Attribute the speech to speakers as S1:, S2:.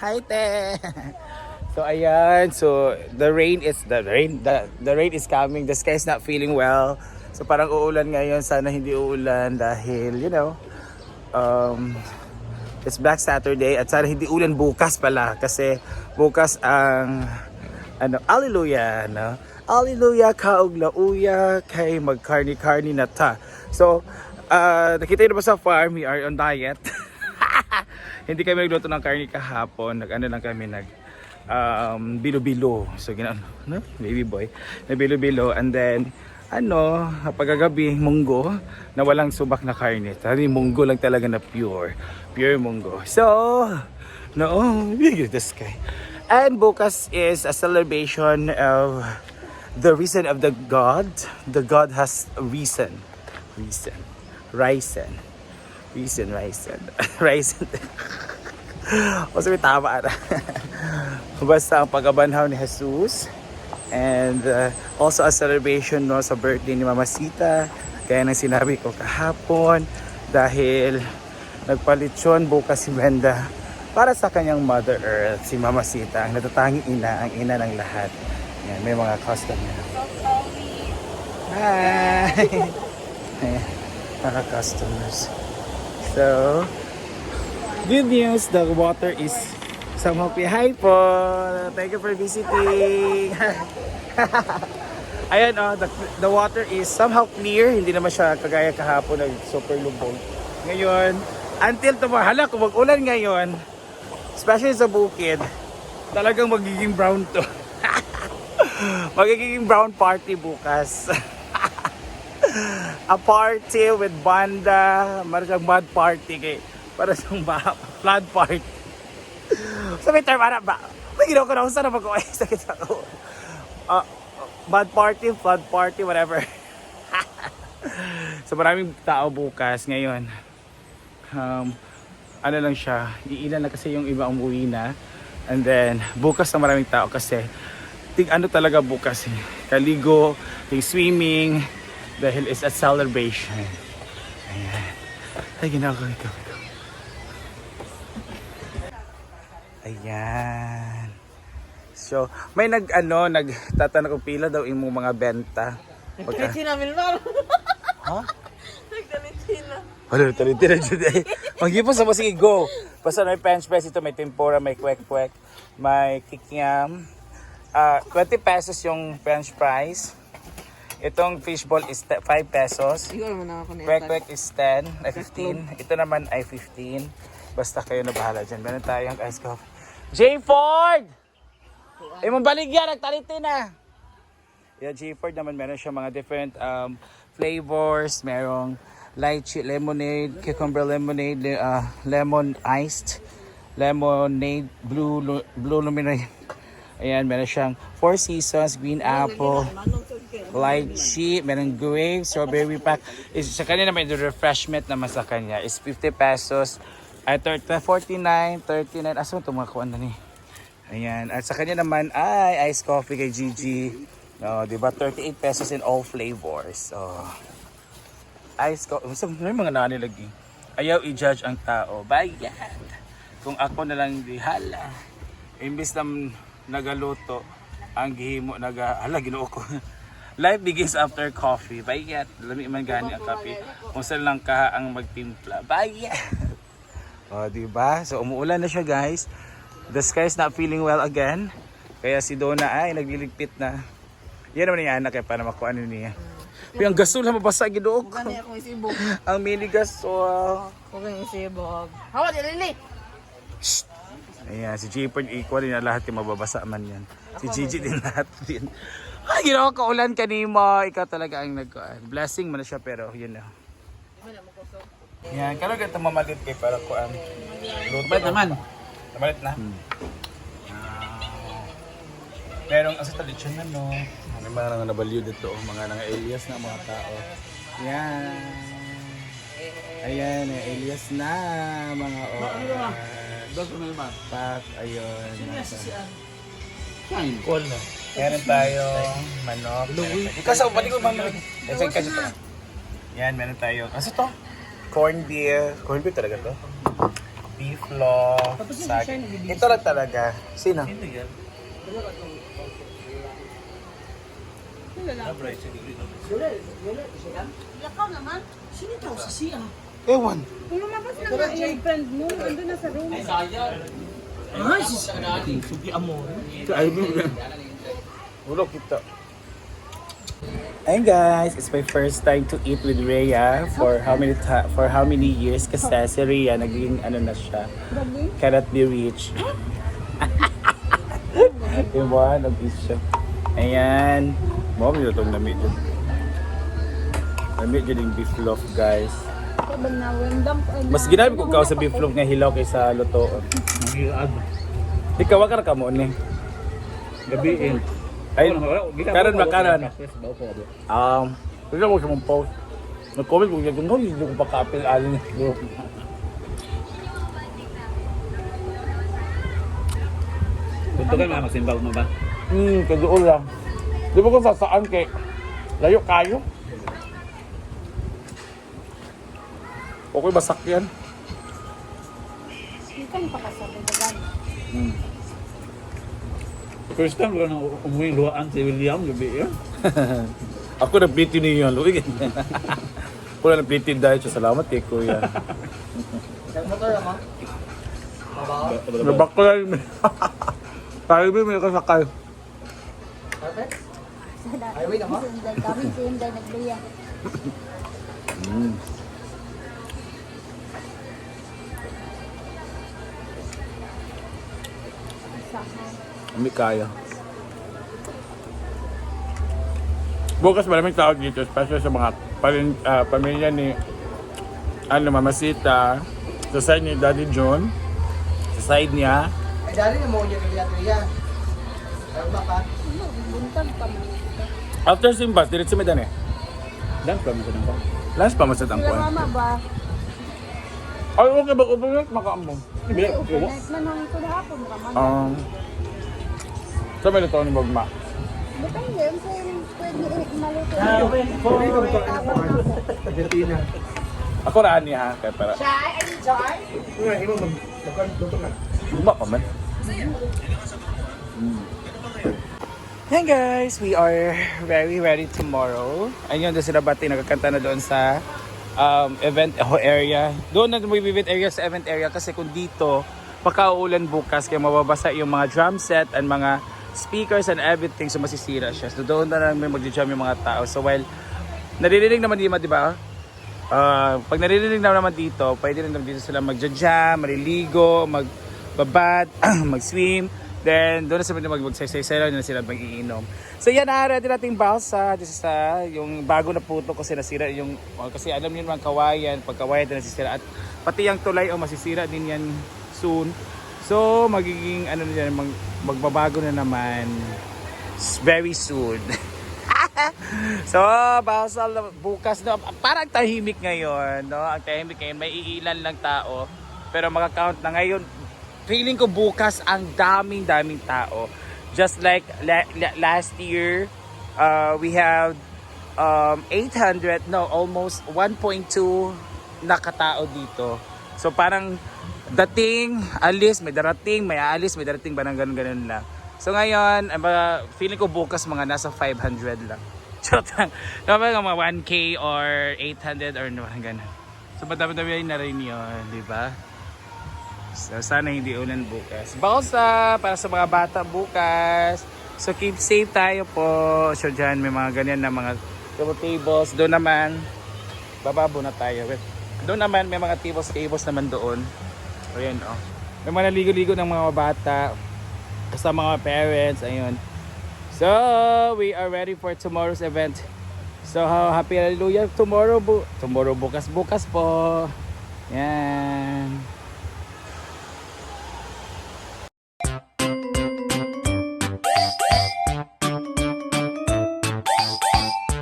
S1: Hi, te! So ayan, so the rain is the rain the, the rain is coming. The sky is not feeling well. So parang uulan ngayon, sana hindi uulan dahil you know, um it's Black Saturday at sana hindi ulan bukas pala kasi bukas ang ano, Alleluia, no? Alleluia, kaugla uya, kay magkarni-karni na ta. So, uh, nakita niyo ba sa farm, we are on diet. hindi kami nagluto ng karni kahapon. Nag-ano lang kami, nag um, bilo-bilo. So, ginaano, no? Baby boy. Na bilo-bilo. And then, ano, pagkagabi, munggo, na walang subak na karne. Tari, munggo lang talaga na pure. Pure munggo. So, no, look at the sky. And bukas is a celebration of the reason of the God. The God has reason. Reason. Risen. Reason, risen. risen. o sabi tama na. Basta ang pagkabanhaw ni Jesus. And uh, also a celebration no, sa birthday ni Mama Sita. Kaya nang sinabi ko kahapon dahil nagpalitsyon bukas si Brenda para sa kanyang Mother Earth, si Mama Sita, ang natatanging ina, ang ina ng lahat. Yan, may mga customer. Hi! Ayan, mga customers. So, good news, the water is somehow. Hi po! Thank you for visiting! Ayan oh, the, the water is somehow clear. Hindi naman siya kagaya kahapon na super lubog. Ngayon, until tumahala, kung mag-ulan ngayon, especially sa bukid, talagang magiging brown to. magiging brown party bukas. A party with banda, para siyang bad party kay para siyang ba, flood party. Sa may term, ba? May ginawa ko na kung saan na mag-uwi. Sakit ako. Ah, bad party, flood party, whatever. so maraming tao bukas ngayon. Um, ano lang siya, iilan na kasi yung iba umuwi na. And then, bukas na maraming tao kasi ting ano talaga bukas eh. Kaligo, ting swimming, dahil it's a celebration. Ayan. Ay, ginagawa ko. ikaw. Ayan. So, may nag ano, nagtatanong kung pila daw imong mga benta. Pagka,
S2: namin lang.
S1: ha?
S2: Nagdalit sila.
S1: Wala, taliti na dyan eh. Mag-ipon sa sige, go. Basta may French press ito, may tempura, may kwek-kwek, may kikiam. Ah, 20 pesos yung French fries. Itong fishball is te- 5 pesos.
S2: Siguro mo na ako na
S1: is 10, ay 15. Ito naman ay 15. Basta kayo na bahala dyan. Meron tayong ice coffee. J. Ford! Eh, mong baligyan, nagtaliti na. Yeah, J. Ford naman meron siya mga different um, flavors. Merong lychee lemonade, cucumber lemonade, le- uh, lemon iced, lemonade, blue, lu- blue lemonade. Ayan, meron siyang four seasons, green apple, lychee, meron grape, strawberry pack. Is, sa kanya naman, yung refreshment naman sa kanya is 50 pesos. Ay, 30, 49, 39. Asa mo ito mga kuwan na ni? Ayan. At sa kanya naman ay iced coffee kay Gigi. No, di ba? 38 pesos in all flavors. So, iced coffee. Basta may mga nanilagi. Ayaw i-judge ang tao. Bayan. Kung ako na lang di hala. Imbis na nagaluto, ang gihimo naga hala ginoo ko. Life begins after coffee. Bayat. Lami man gani ang kape. Kung saan lang ka ang magtimpla. Bayat. O, di ba? So, umuulan na siya, guys. The sky is not feeling well again. Kaya si Donna ay nagliligpit na. Yan naman yung anak eh, para makuha ano niya. Pero ang gasol na mabasa, ginoo ko.
S2: Gani akong isibog.
S1: Ang mini gasol.
S2: Huwag kang isibog. Hawa, dilili.
S1: Ayan, si Jaypord equal din na lahat yung mababasa man yan. Si Gigi din lahat din. Ay, ginawa ka ulan kanima. Ikaw talaga ang nag Blessing mo na siya pero yun na. Yan, kalo ganito mamalit kay para ko ang luto.
S3: Naman?
S1: Namalit na?
S3: Hmm.
S1: Ah. Merong asa tradisyon na no.
S3: May mga nang nabaliw dito, oh, mga nang alias na mga tao.
S1: Yan. Ayan, alias na mga oras.
S3: Doon na naman.
S1: Pak, ayun.
S3: Kain.
S1: Cool no? Meron tayong manok. Ikaw sa upali ko mamalik. Kasi kasi. Yan, meron tayo. Ano to? Corn beef. Corn beef talaga to? beef loaf. Sa... Ito lang talaga. Sino?
S2: Lakaw naman.
S1: Ewan.
S2: Lumabas na nga yung friend mo. Ando na sa room.
S1: Ulo kita. Ayun guys, it's my first time to eat with Rhea for how many ta- for how many years kasi si Rhea naging ano na siya cannot be reached. diba? Nag-eat siya. Ayan. Mom, yun itong lamig dyan. Lamig dyan yung beef loaf guys. Mas ginamit ko kao sa beef loaf nga hilaw kaysa luto. Ikaw, wag ka kamo ni.
S3: Gabiin.
S1: Ay, karon ba karon? Um, hindi ko siya mong post. Nag-comment ko niya, kung hindi ko pa ka-appeal alin niya.
S3: Punto ka na, magsimbaw mo ba?
S1: Hmm, kaya doon lang. Di ba kung sasaan kay layo kayo? Okay, basak yan. Hmm.
S3: First time ko na umuwi luhaan si William, gabi yun.
S1: Ako na pliti niyo yan, Luig. Ako na pliti dahil siya. Salamat kay Kuya. Nabak ko lang. Tayo ba may kasakay?
S4: Kami sa Inday nagluya.
S1: Mm. Hindi kaya. Bukas maraming tao dito, especially sa mga palin, ah, pamilya ni ano, Mama Sita, sa side ni Daddy John, sa side niya.
S5: Ay, dali na mo niya kaya kaya. Tama
S4: pa mo.
S1: After Simbas, diretso may dani.
S3: Dan, promise ko ba?
S1: Last pa masat ang
S4: Sila
S1: kuwan.
S4: mama ba?
S1: Ay, okay ba? Overnight, makaambong.
S3: Hindi,
S4: Overnight man ang ito na man.
S1: Um, sa may luto ni Bogma.
S4: Depende, yung sa yung pwede maluto.
S5: Ah,
S4: ako.
S5: Argentina.
S1: Ako raan niya ha, kaya para.
S2: Chai, ay Chai.
S5: Nga, imo mag magkanto ka.
S1: Bugma pa man. Hey guys, we are very ready tomorrow. Ayun, doon sila bati nagkakanta na doon sa um, event area. Doon na may event area sa event area kasi kung dito, pakaulan bukas kaya mababasa yung mga drum set and mga speakers and everything so masisira siya. So doon na lang may mag-jam yung mga tao. So while naririnig naman dito, di ba? Ah, pag naririnig na naman dito, pwede rin naman dito sila magja-jam, maliligo, magbabad, mag-swim. Then, doon na sila mag magsaysay na sila mag-iinom. So, yan na, ready nating balsa. This is ah, yung bago na puto kasi nasira yung, oh, kasi alam niyo naman kawayan, pag kawayan na nasisira. At pati yung tulay, oh, masisira din yan soon. So, magiging, ano na yan, mag, magbabago na naman very soon. so, basal bukas no, parang tahimik ngayon, no? Ang tahimik ngayon, may iilan lang tao. Pero makakount na ngayon, feeling ko bukas ang daming daming tao. Just like la- la- last year, uh, we have um, 800, no, almost 1.2 na katao dito. So parang dating, alis, may darating, may aalis, may darating, parang ganun-ganun lang. So ngayon, feeling ko bukas mga nasa 500 lang. Charot lang. Kapag mga 1K or 800 or no, ganun. So madami-dami na rin yun, di ba? So sana hindi ulan bukas. Balsa para sa mga bata bukas. So keep safe tayo po. So dyan may mga ganyan na mga table tables. Doon naman, bababo na tayo. Doon naman may mga tables tables naman doon. O yun oh. May mga naligo-ligo ng mga bata. Kasama mga parents. Ayun. So we are ready for tomorrow's event. So happy hallelujah tomorrow bu tomorrow bukas bukas po. Yan.